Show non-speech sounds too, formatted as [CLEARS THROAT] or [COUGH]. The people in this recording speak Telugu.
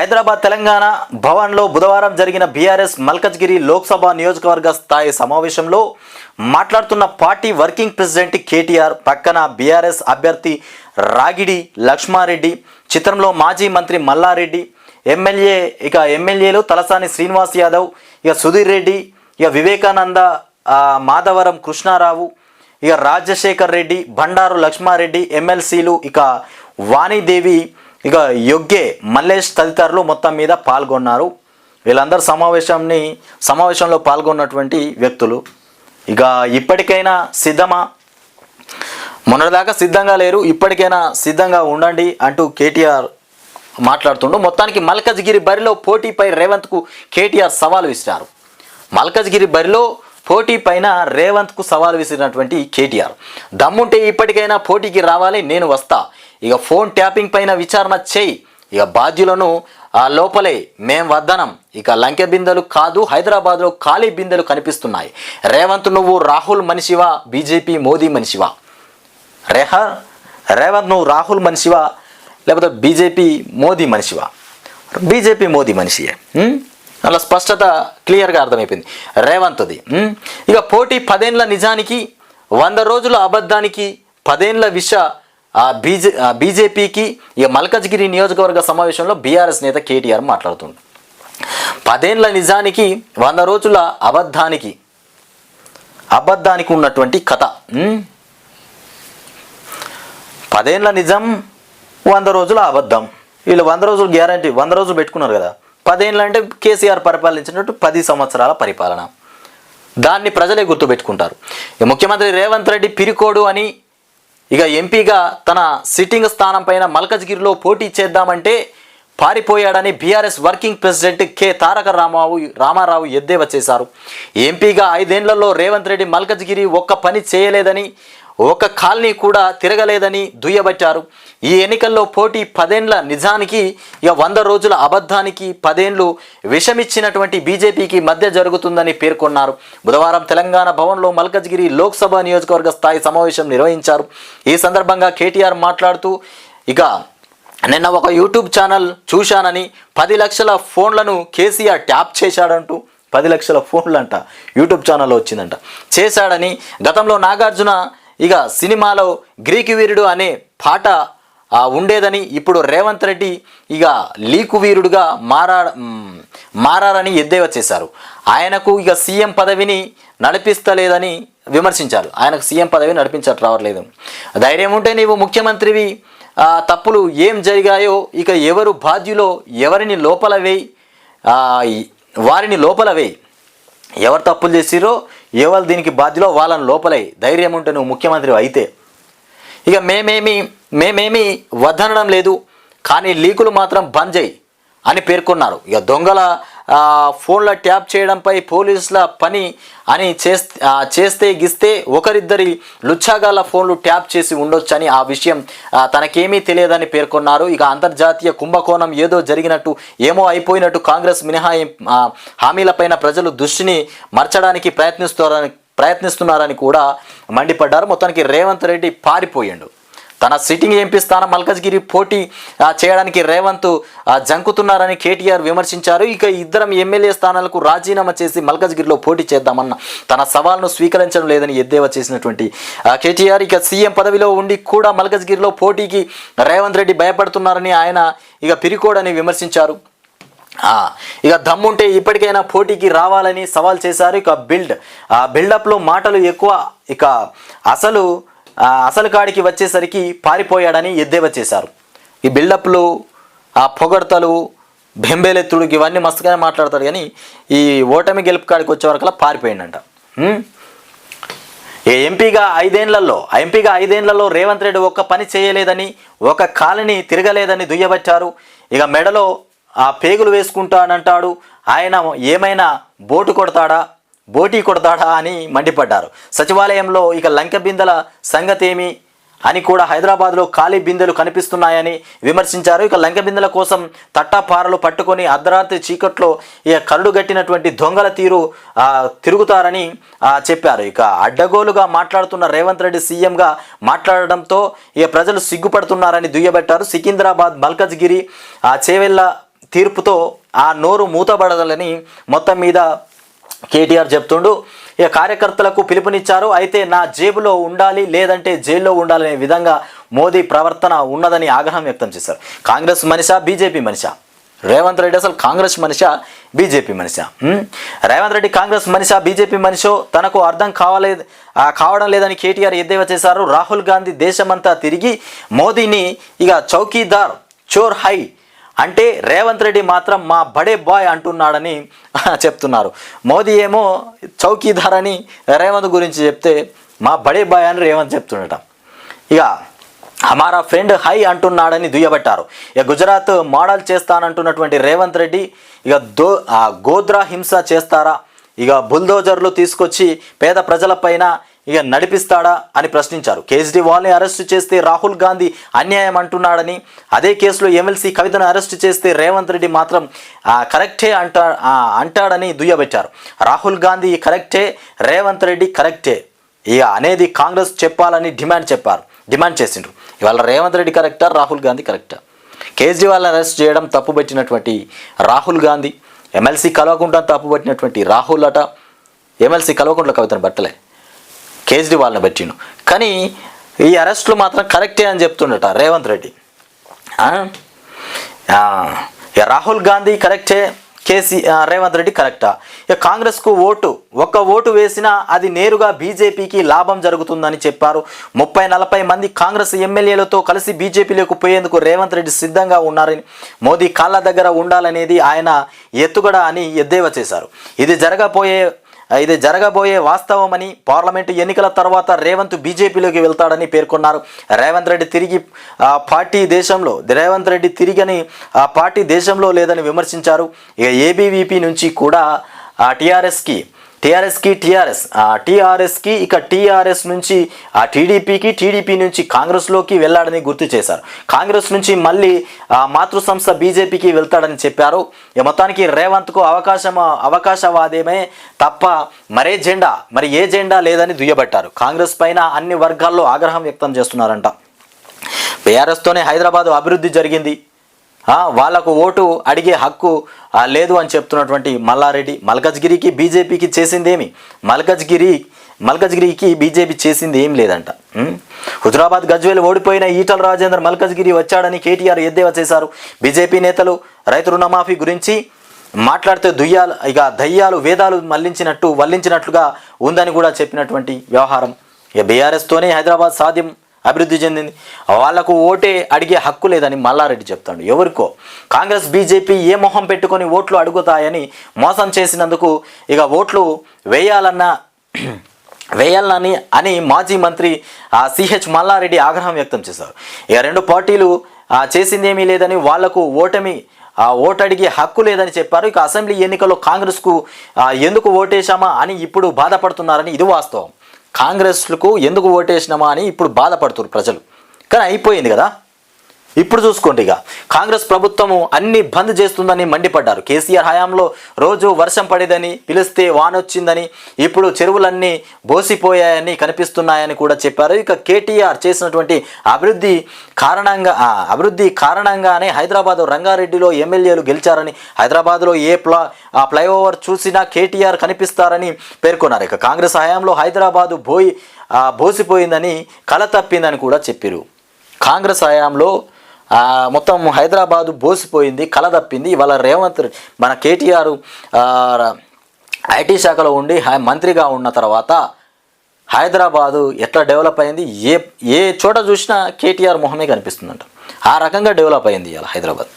హైదరాబాద్ తెలంగాణ భవన్లో బుధవారం జరిగిన బీఆర్ఎస్ మల్కజ్గిరి లోక్సభ నియోజకవర్గ స్థాయి సమావేశంలో మాట్లాడుతున్న పార్టీ వర్కింగ్ ప్రెసిడెంట్ కేటీఆర్ పక్కన బీఆర్ఎస్ అభ్యర్థి రాగిడి లక్ష్మారెడ్డి చిత్రంలో మాజీ మంత్రి మల్లారెడ్డి ఎమ్మెల్యే ఇక ఎమ్మెల్యేలు తలసాని శ్రీనివాస్ యాదవ్ ఇక సుధీర్ రెడ్డి ఇక వివేకానంద మాధవరం కృష్ణారావు ఇక రాజశేఖర్ రెడ్డి బండారు లక్ష్మారెడ్డి ఎమ్మెల్సీలు ఇక వాణిదేవి ఇక యొగ్గే మల్లేష్ తదితరులు మొత్తం మీద పాల్గొన్నారు. వీళ్ళందరూ సమావేశాన్ని సమావేశంలో పాల్గొన్నటువంటి వ్యక్తులు. ఇక ఇప్పటికైనా సిద్ధమా? మొన్నటిదాకా సిద్ధంగా లేరు ఇప్పటికైనా సిద్ధంగా ఉండండి అంటూ కేటీఆర్ మాట్లాడుతుండు. మొత్తానికి మల్కజ్గిరి బరిలో పోటీపై రేవంత్కు కేటీఆర్ సవాల్ విసిరారు. మల్కజ్గిరి బరిలో పోటీ పైన రేవంత్కు సవాల్ విసిరినటువంటి కేటీఆర్. దమ్ముంటే ఇప్పటికైనా పోటీకి రావాలి నేను వస్తా. ఇక ఫోన్ ట్యాపింగ్ పైన విచారణ చేయి. ఇక బాధ్యులను ఆ లోపలే మేం వద్దనం. ఇక లంకె బిందెలు కాదు హైదరాబాద్లో ఖాళీ బిందెలు కనిపిస్తున్నాయి. రేవంత్ నువ్వు రాహుల్ మనిషివా? బీజేపీ మోదీ మనిషివా? రేహ రేవంత్ నువ్వు రాహుల్ మనిషివా? లేకపోతే బీజేపీ మోదీ మనిషివా? బీజేపీ మోదీ మనిషియే. అలా స్పష్టత క్లియర్గా అర్థమైపోయింది. రేవంత్ది. ఇక పోటీ పదేండ్ల నిజానికి వంద రోజుల అబద్ధానికి పదేండ్ల విష బీజే బీజేపీకి ఇక మల్కజ్గిరి నియోజకవర్గ సమావేశంలో బీఆర్ఎస్ నేత కేటీఆర్ మాట్లాడుతుంది పదేండ్ల నిజానికి వంద రోజుల అబద్ధానికి అబద్ధానికి ఉన్నటువంటి కథ పదేండ్ల నిజం వంద రోజుల అబద్ధం. వీళ్ళు వంద రోజులు గ్యారంటీ వంద రోజులు పెట్టుకున్నారు కదా. పదేళ్ళు అంటే కేసీఆర్ పరిపాలించినట్టు పది సంవత్సరాల పరిపాలన. దాన్ని ప్రజలే గుర్తుపెట్టుకుంటారు. ముఖ్యమంత్రి రేవంత్ రెడ్డి పిరికోడు అని ఇక ఎంపీగా తన సిట్టింగ్ స్థానం పైన మల్కజ్గిరిలో పోటీ చేద్దామంటే పారిపోయాడని BRS working president K Taraka Ramarao Ramarao ఎద్దేవా చేశారు. ఎంపీగా ఐదేండ్లలో రేవంత్ రెడ్డి మల్కజ్గిరి ఒక్క పని చేయలేదని ఒక్క కాలనీ కూడా తిరగలేదని దుయ్యబట్టారు. ఈ ఎన్నికల్లో పోటీ పదేండ్ల నిజానికి ఇక వంద రోజుల అబద్ధానికి పదేండ్లు విషమిచ్చినటువంటి బీజేపీకి మధ్య జరుగుతుందని పేర్కొన్నారు. బుధవారం తెలంగాణ భవన్లో మల్కజ్గిరి లోక్సభ నియోజకవర్గ స్థాయి సమావేశం నిర్వహించారు. ఈ సందర్భంగా కేటీఆర్ మాట్లాడుతూ ఇక నిన్న ఒక యూట్యూబ్ ఛానల్ చూశానని పది లక్షల ఫోన్లను కేసీఆర్ ట్యాప్ చేశాడంటూ పది లక్షల ఫోన్లు అంట యూట్యూబ్ ఛానల్లో వచ్చిందంట. చేశాడని గతంలో నాగార్జున ఇక సినిమాలో గ్రీకు వీరుడు అనే పాట ఉండేదని ఇప్పుడు రేవంత్ రెడ్డి ఇక లీకు వీరుడుగా మారా మారారని ఎద్దేవా చేశారు. ఆయనకు ఇక సీఎం పదవిని నడిపిస్తలేదని విమర్శించారు. ఆయనకు సీఎం పదవి నడిపించట్టు రావట్లేదు. ధైర్యం ఉంటే నీవు ముఖ్యమంత్రివి. తప్పులు ఏం జరిగాయో ఇక ఎవరు బాధ్యులో ఎవరిని లోపల వేయి? వారిని లోపల వేయి. ఎవరు తప్పులు చేసిరో ఎవరు దీనికి బాధ్యులో వాళ్ళని లోపలై ధైర్యం ఉంటే నువ్వు ముఖ్యమంత్రి అయితే. ఇక మేమేమి మేమేమి వద్దనడం లేదు కానీ లీకులు మాత్రం బంద్ చేయి అని పేర్కొన్నారు. ఇక దొంగల ఫోన్ల ట్యాప్ చేయడంపై పోలీసుల పని అని చేస్తే చేస్తే గిస్తే ఒకరిద్దరి లుచ్చాగాల ఫోన్లు ట్యాప్ చేసి ఉండొచ్చని ఆ విషయం తనకేమీ తెలియదని పేర్కొన్నారు. ఇక అంతర్జాతీయ కుంభకోణం ఏదో జరిగినట్టు ఏమో అయిపోయినట్టు కాంగ్రెస్ మినహాయి హామీలపైన ప్రజలు దృష్టిని మర్చడానికి ప్రయత్నిస్తున్నారని ప్రయత్నిస్తున్నారని కూడా మండిపడ్డారు. మొత్తానికి రేవంత్ రెడ్డి పారిపోయిండు. తన సిట్టింగ్ ఎంపీ స్థానం మల్కజ్గిరి పోటీ చేయడానికి రేవంత్ జంకుతున్నారని కేటీఆర్ విమర్శించారు. ఇక ఇద్దరం ఎమ్మెల్యే స్థానాలకు రాజీనామా చేసి మల్కజ్గిరిలో పోటీ చేద్దామన్న తన సవాల్ను స్వీకరించడం లేదని ఎద్దేవా చేసినటువంటి కేటీఆర్. ఇక సీఎం పదవిలో ఉండి కూడా మల్కజ్గిరిలో పోటీకి రేవంత్ రెడ్డి భయపడుతున్నారని ఆయన ఇక పిరికోడని విమర్శించారు. ఇక దమ్ముంటే ఇప్పటికైనా పోటీకి రావాలని సవాల్ చేశారు. ఇక బిల్డ్ ఆ బిల్డప్లో మాటలు ఎక్కువ. ఇక అసలు అసలు కాడికి వచ్చేసరికి పారిపోయాడని ఎద్దేవా చేశారు. ఈ బిల్డప్లు ఆ పొగడతలు బెంబేలెత్తుడు ఇవన్నీ మస్తుగానే మాట్లాడతాడు కానీ ఈ ఓటమి గెలుపు కాడికి వచ్చే వరకల్లా పారిపోయిండంట. ఏ ఎంపీగా ఐదేళ్ళలో ఎంపీగా ఐదేళ్ళలో రేవంత్ రెడ్డి ఒక్క పని చేయలేదని ఒక కాలనీ తిరగలేదని దుయ్యబట్టారు. ఇక మెడలో ఆ పేగులు వేసుకుంటానంటాడు. ఆయన ఏమైనా బోటు కొడతాడా? బోటీ కొడతాడా అని మండిపడ్డారు. సచివాలయంలో ఇక లంక బిందెల సంగతేమి అని కూడా హైదరాబాద్లో ఖాళీ బిందెలు కనిపిస్తున్నాయని విమర్శించారు. ఇక లంక బిందెల కోసం తట్టాపారలు పట్టుకొని అర్ధరాత్రి చీకట్లో ఇక కరుడు గట్టినటువంటి దొంగల తీరు తిరుగుతారని చెప్పారు. ఇక అడ్డగోలుగా మాట్లాడుతున్న రేవంత్ రెడ్డి సీఎంగా మాట్లాడడంతో ఇక ప్రజలు సిగ్గుపడుతున్నారని దుయ్యబట్టారు. సికింద్రాబాద్ మల్కజ్గిరి ఆ చేవెళ్ళ తీర్పుతో ఆ నోరు మూతబడదని మొత్తం మీద కేటీఆర్ చెప్తుండు ఇక కార్యకర్తలకు పిలుపునిచ్చారు అయితే నా జేబులో ఉండాలి లేదంటే జైల్లో ఉండాలనే విధంగా మోదీ ప్రవర్తన ఉన్నదని ఆగ్రహం వ్యక్తం చేశారు. కాంగ్రెస్ మనిషా బీజేపీ మనిషా? రేవంత్ రెడ్డి అసలు కాంగ్రెస్ మనిషా బీజేపీ మనిషా? రేవంత్ రెడ్డి కాంగ్రెస్ మనిషా బీజేపీ మనిషో? తనకు అర్థం కావలే కావడం లేదని కేటీఆర్ ఎద్దేవా చేశారు. రాహుల్ గాంధీ దేశమంతా తిరిగి మోదీని ఇక చౌకీదార్ చోర్ హై అంటే రేవంత్ రెడ్డి మాత్రం మా బడే బాయ్ అంటున్నాడని [LAUGHS] చెప్తున్నారు. మోదీ ఏమో చౌకీదార్ అని రేవంత్ గురించి చెప్తే మా బడే బాయ్ అని రేవంత్ చెప్తుండట. ఇక హమారా ఫ్రెండ్ హై అంటున్నాడని దుయ్యబట్టారు. ఇక గుజరాత్ మోడల్ చేస్తానంటున్నటువంటి రేవంత్ రెడ్డి ఇక దో ఆ గోద్రా హింస చేస్తారా? ఇక బుల్డోజర్లు తీసుకొచ్చి పేద ప్రజలపైన ఇక నడిపిస్తాడా అని ప్రశ్నించారు. కేజ్రీవాల్ని అరెస్టు చేస్తే రాహుల్ గాంధీ అన్యాయం అంటున్నాడని అదే కేసులో ఎమ్మెల్సీ కవితను అరెస్టు చేస్తే రేవంత్ రెడ్డి మాత్రం కరెక్టే అంటా అంటాడని దుయ్యబెట్టారు. రాహుల్ గాంధీ కరెక్టే రేవంత్ రెడ్డి కరెక్టే. ఇక అనేది కాంగ్రెస్ చెప్పాలని డిమాండ్ చెప్పారు డిమాండ్ చేసిండ్రు. ఇవాళ రేవంత్ రెడ్డి కరెక్టా రాహుల్ గాంధీ కరెక్టా? కేజ్రీవాల్ని అరెస్ట్ చేయడం తప్పుపెట్టినటువంటి రాహుల్ గాంధీ ఎమ్మెల్సీ కలవకుండా తప్పుపట్టినటువంటి రాహుల్ అట ఎమ్మెల్సీ కలవకుండా కవితను బట్టలే. కేజ్రీవాల్ని పెట్టిండు. కానీ ఈ అరెస్టులు మాత్రం కరెక్టే అని చెప్తుండట రేవంత్ రెడ్డి. రాహుల్ గాంధీ కరెక్టే కేసీ రేవంత్ రెడ్డి కరెక్టా? ఇక కాంగ్రెస్కు ఓటు ఒక్క ఓటు వేసినా అది నేరుగా బీజేపీకి లాభం జరుగుతుందని చెప్పారు. ముప్పై నలభై మంది కాంగ్రెస్ ఎమ్మెల్యేలతో కలిసి బీజేపీలోకి పోయేందుకు రేవంత్ రెడ్డి సిద్ధంగా ఉన్నారని మోదీ కాళ్ళ దగ్గర ఉండాలనేది ఆయన ఎత్తుగడ అని ఎద్దేవా చేశారు. ఇది జరగబోయే ఇది జరగబోయే వాస్తవమని పార్లమెంటు ఎన్నికల తర్వాత రేవంత్ బీజేపీలోకి వెళ్తాడని పేర్కొన్నారు. రేవంత్ రెడ్డి తిరిగి పార్టీ దేశంలో రేవంత్ రెడ్డి తిరిగని ఆ పార్టీ దేశంలో లేదని విమర్శించారు. ఇక ఏబీవీపీ నుంచి కూడా ఆ టీఆర్ఎస్కి టీఆర్ఎస్కి టీఆర్ఎస్. టీఆర్ఎస్కి ఇక టీఆర్ఎస్ నుంచి ఆ టీడీపీకి టీడీపీ నుంచి కాంగ్రెస్లోకి వెళ్ళాడని గుర్తు చేశారు. కాంగ్రెస్ నుంచి మళ్ళీ ఆ మాతృ సంస్థ బీజేపీకి వెళ్తాడని చెప్పారు. మొత్తానికి రేవంత్కు అవకాశం అవకాశవాదేమే తప్ప మరే జెండా మరి ఏ జెండా లేదని దుయ్యబట్టారు. కాంగ్రెస్ పైన అన్ని వర్గాల్లో ఆగ్రహం వ్యక్తం చేస్తున్నారంట. బీఆర్ఎస్తోనే హైదరాబాద్ అభివృద్ధి జరిగింది. వాళ్ళకు వాళ్ళకు ఓటు అడిగే హక్కు లేదు అని చెప్తున్నటువంటి మల్లారెడ్డి మల్కజ్గిరికి బీజేపీకి చేసిందేమి? మల్కజ్గిరి మల్కజ్గిరికి బీజేపీ చేసింది ఏం లేదంట. ఉం? హుజరాబాద్ గజ్వేల్ ఓడిపోయిన ఈటల రాజేందర్ మల్కజ్గిరి వచ్చాడని కేటీఆర్ ఎద్దేవా చేశారు. బీజేపీ నేతలు రైతు రుణమాఫీ గురించి మాట్లాడితే దుయ్యాలు ఇక దయ్యాలు వేదాలు మళ్ళించినట్టు వల్లించినట్లుగా ఉందని కూడా చెప్పినటువంటి వ్యవహారం. ఇక బీఆర్ఎస్తోనే హైదరాబాద్ సాధ్యం అభివృద్ధి చెందింది. వాళ్ళకు ఓటే అడిగే హక్కు లేదని మల్లారెడ్డి చెప్తాడు. ఎవరికో? కాంగ్రెస్ బీజేపీ ఏ మొహం పెట్టుకొని ఓట్లు అడుగుతాయని మోసం చేసినందుకు ఇక ఓట్లు వేయాలన్న [CLEARS THROAT] వేయాలని అని మాజీ మంత్రి ఆ సిహెచ్ మల్లారెడ్డి ఆగ్రహం వ్యక్తం చేశారు. ఇక రెండు పార్టీలు చేసిందేమీ లేదని వాళ్ళకు ఓటమి ఓటడిగే హక్కు లేదని చెప్పారు. ఇక అసెంబ్లీ ఎన్నికల్లో కాంగ్రెస్కు ఎందుకు ఓటేశామా అని ఇప్పుడు బాధపడుతున్నారని ఇది వాస్తవం. కాంగ్రెస్లకు ఎందుకు ఓటేసినామా అని ఇప్పుడు బాధపడుతున్నారు ప్రజలు. కానీ అయిపోయింది కదా? ఇప్పుడు చూసుకోండి ఇక. కాంగ్రెస్ ప్రభుత్వము అన్ని బంద్ చేస్తుందని మండిపడ్డారు. కేసీఆర్ హయాంలో రోజు వర్షం పడేదని పిలిస్తే వానొచ్చిందని ఇప్పుడు చెరువులన్నీ బోసిపోయాయని కనిపిస్తున్నాయని కూడా చెప్పారు. ఇక కేటీఆర్ చేసినటువంటి అభివృద్ధి కారణంగా అభివృద్ధి కారణంగానే హైదరాబాద్ రంగారెడ్డిలో ఎమ్మెల్యేలు గెలిచారని హైదరాబాద్లో ఏ ప్లా ఆ ఫ్లైఓవర్ చూసినా కేటీఆర్ కనిపిస్తారని పేర్కొన్నారు. ఇక కాంగ్రెస్ హయాంలో హైదరాబాదు బోయి బోసిపోయిందని కల తప్పిందని కూడా చెప్పారు. కాంగ్రెస్ హయాంలో మొత్తం హైదరాబాదు బోసిపోయింది కళ తప్పింది. ఇవాళ రేవంత్ మన కేటీఆర్ ఐటీ శాఖలో ఉండి మంత్రిగా ఉన్న తర్వాత హైదరాబాదు ఎట్లా డెవలప్ అయింది? ఏ ఏ చోట చూసినా కేటీఆర్ మొహమే కనిపిస్తుందంట. ఆ రకంగా డెవలప్ అయింది ఇవాళ హైదరాబాద్.